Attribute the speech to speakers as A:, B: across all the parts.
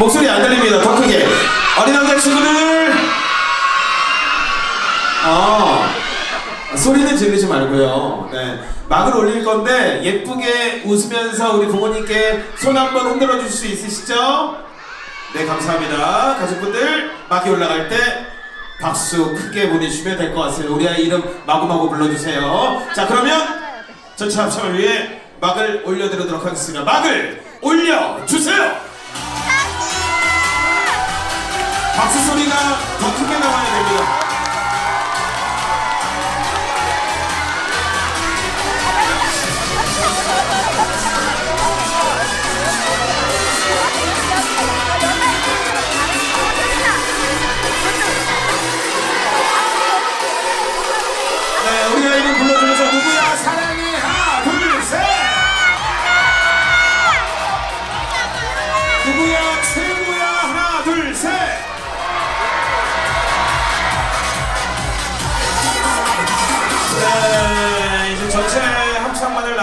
A: 목소리 안 들립니다. 더 크게. 어린 남자 친구들. 어. 소리는 지르지 말고요. 네. 막을 올릴 건데 예쁘게 웃으면서 우리 부모님께 손 한번 흔들어 줄 수 있으시죠? 네, 감사합니다. 가족분들 막이 올라갈 때 박수 크게 보내주시면 될 것 같습니다. 우리 아이 이름 마구마구 불러주세요. 자, 그러면 전체 합창을 위해 막을 올려드리도록 하겠습니다. 막을 올려주세요! 박수 소리가 더 크게 나와야 됩니다.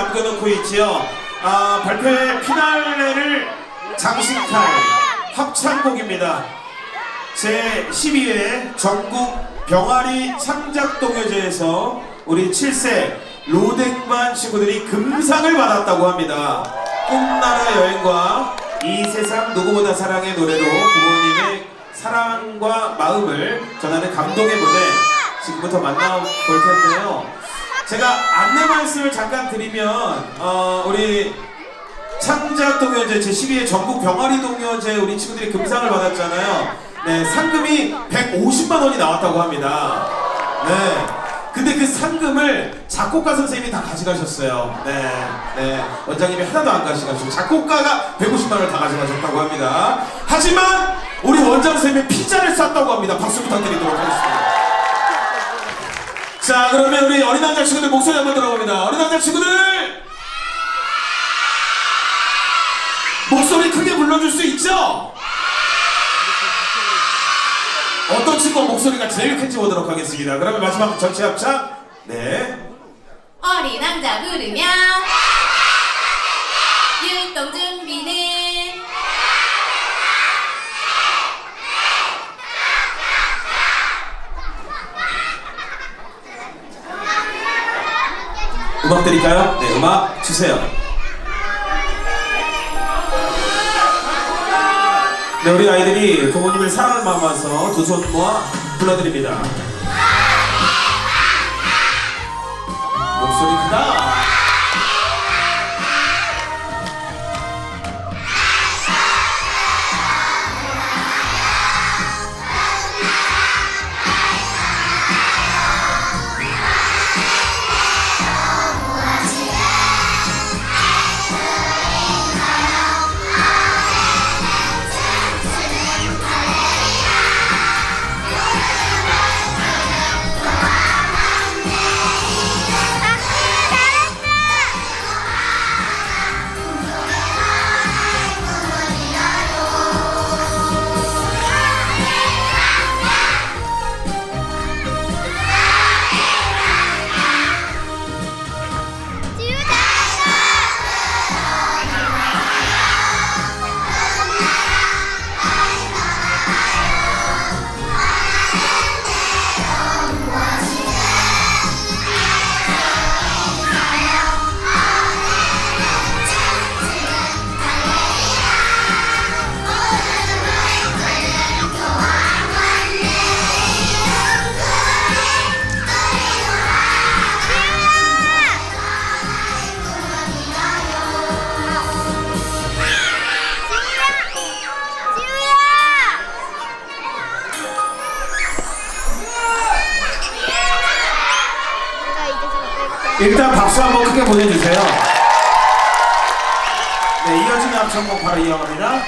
A: 남겨놓고 있지요. 아, 발표의 피날레를 장식할 합창곡입니다. 제 12회 전국 병아리 창작동요제에서 우리 7세 로댕반 친구들이 금상을 받았다고 합니다. 꿈나라 여행과 이 세상 누구보다 사랑의 노래로 부모님의 사랑과 마음을 전하는 감동의 무대 지금부터 만나볼 텐데요. 제가 안내 말씀을 잠깐 드리면 어, 우리 창작 동요제 제12회 전국 병아리 동요제 우리 친구들이 금상을 받았잖아요. 네, 상금이 150만 원이 나왔다고 합니다. 네. 근데 그 상금을 작곡가 선생님이 다 가져가셨어요. 네. 네. 원장님이 하나도 안 가져가시고 작곡가가 150만 원을 다 가져가셨다고 합니다. 하지만 우리 원장 선생님이 피자를 쌌다고 합니다. 박수 부탁드리도록 하겠습니다. 자, 그러면 우리 어린 남자 친구들 목소리 한번 들어봅니다. 어린 남자 친구들! 목소리 크게 불러줄 수 있죠? 어떤 친구가 목소리가 제일 큰지 보도록 하겠습니다. 그러면 마지막 전체 합창. 네.
B: 어린 남자 부르며 율동 준비는
A: 음악 드릴까요? 네, 음악 주세요. 네, 우리 아이들이 부모님을 사랑을 마음아서 두 손 모아 불러드립니다. 일단 박수 한번 크게 보내주세요. 네, 이어지는 합창곡 바로 이어갑니다.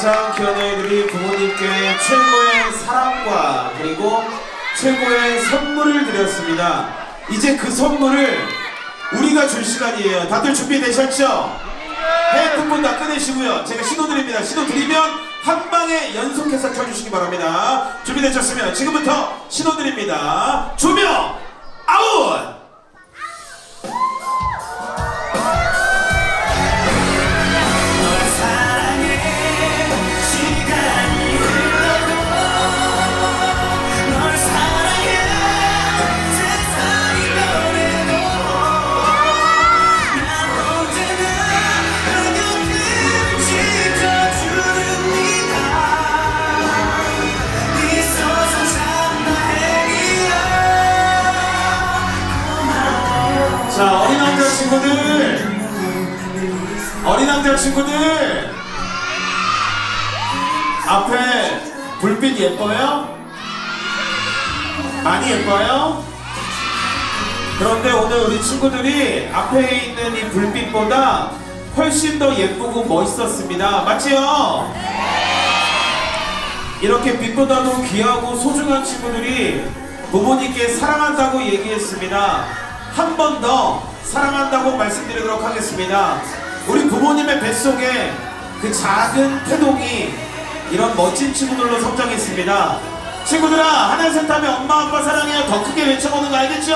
A: 가장 귀한 아이들이 부모님께 최고의 사랑과 그리고 최고의 선물을 드렸습니다. 이제 그 선물을 우리가 줄 시간이에요. 다들 준비되셨죠? 헤드폰 다 꺼내시고요. 제가 신호 드립니다. 신호 드리면 한 방에 연속해서 켜주시기 바랍니다. 준비되셨으면 지금부터 신호 드립니다. 조명 아웃! 왕자 친구들! 앞에 불빛 예뻐요? 많이 예뻐요? 그런데 오늘 우리 친구들이 앞에 있는 이 불빛보다 훨씬 더 예쁘고 멋있었습니다. 맞지요? 이렇게 빛보다도 귀하고 소중한 친구들이 부모님께 사랑한다고 얘기했습니다. 한 번 더 사랑한다고 말씀드리도록 하겠습니다. 우리 부모님의 뱃속에 그 작은 태동이 이런 멋진 친구들로 성장했습니다. 친구들아, 하나 셋 하면 엄마 아빠 사랑해요. 더 크게 외쳐보는 거 알겠죠?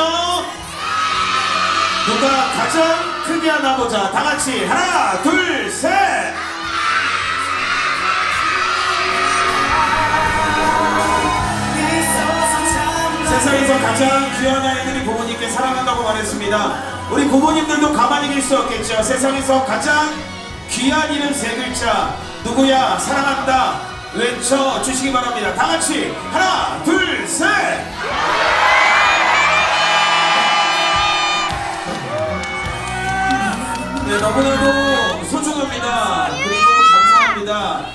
A: 누가 가장 크게 하나 보자. 다 같이 하나, 둘, 셋. 세상에서 가장 귀한 아이들이 부모님께 사랑한다고 말했습니다. 우리 부모님들도 가만히 계실 수 없겠죠. 세상에서 가장 귀한 이름 세 글자 누구야 사랑한다 외쳐 주시기 바랍니다. 다 같이 하나 둘 셋. 네 너무나도 소중합니다. 그리고 감사합니다.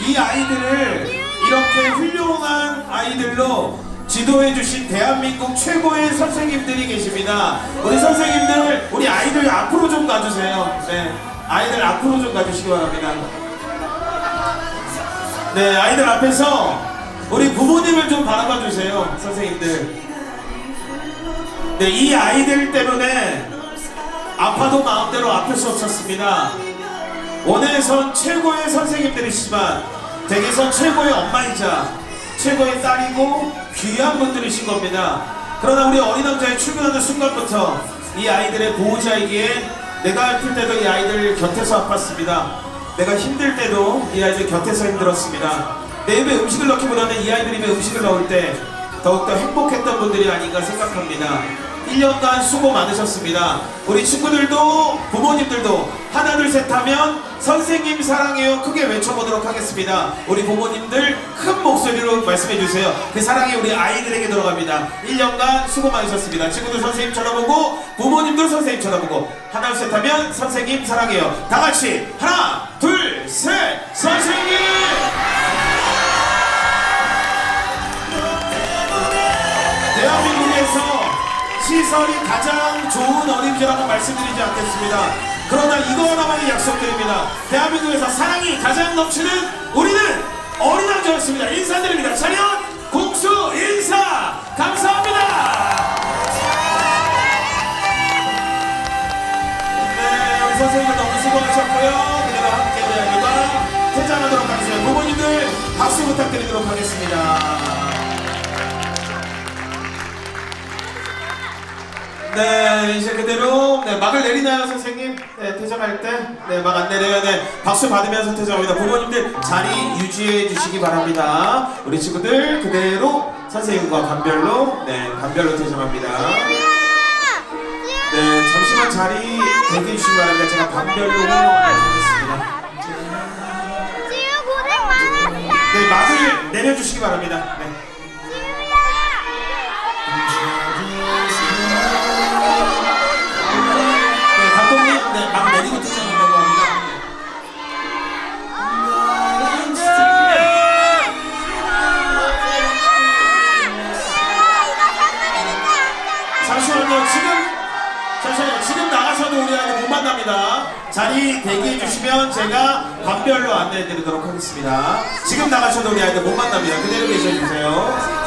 A: 이 아이들을 이렇게 훌륭한 아이들로 지도해 주신 대한민국 최고의 선생님들이 계십니다. 우리 선생님들, 우리 아이들 앞으로 좀 가주세요. 네, 아이들 앞으로 좀 가주시기 바랍니다. 네, 아이들 앞에서 우리 부모님을 좀 바라봐 주세요, 선생님들. 네, 이 아이들 때문에 아파도 마음대로 아플 수 없었습니다. 원에선 최고의 선생님들이시지만 댁에선 최고의 엄마이자 최고의 딸이고 귀한 분들이신 겁니다. 그러나 우리 어린 왕자의 출근하는 순간부터 이 아이들의 보호자이기에 내가 아플 때도 이 아이들 곁에서 아팠습니다. 내가 힘들 때도 이 아이들 곁에서 힘들었습니다. 내 입에 음식을 넣기보다는 이 아이들 입에 음식을 넣을 때 더욱더 행복했던 분들이 아닌가 생각합니다. 1년간 수고 많으셨습니다. 우리 친구들도 부모님들도 하나 둘 셋 하면 선생님 사랑해요 크게 외쳐보도록 하겠습니다. 우리 부모님들 큰 목소리로 말씀해 주세요. 그 사랑이 우리 아이들에게 들어갑니다. 1년간 수고 많으셨습니다. 친구들 선생님 쳐다보고 부모님들 선생님 쳐다보고 하나 둘 셋 하면 선생님 사랑해요. 다 같이 하나 둘 셋 선생님 시설이 가장 좋은 어린이라고 말씀드리지 않겠습니다. 그러나 이거 하나만이 약속드립니다. 대한민국에서 사랑이 가장 넘치는 우리는 어린 왕자였습니다. 인사드립니다. 차렷 공수 인사 감사합니다. 네, 우리 선생님들 너무 수고하셨고요. 그대로 함께 우리 아이들과 퇴장하도록 하겠습니다. 부모님들 박수 부탁드리도록 하겠습니다. 네, 이제 그대로 네, 막을 내리나요, 선생님? 네, 퇴장할 때? 네, 막 안 내려요. 네, 박수 받으면서 퇴장합니다. 부모님들 자리 유지해 주시기 바랍니다. 우리 친구들 그대로 선생님과 반별로, 네, 반별로 퇴장합니다. 네, 잠시만 자리 대기해 주시기 바랍니다. 제가 반별로 하겠습니다. 네, 막을 내려주시기 바랍니다. 네. 네, 반별로 안내해 드리도록 하겠습니다. 지금 나가셔도 우리 아이들 못 만납니다. 그대로 계셔 주세요.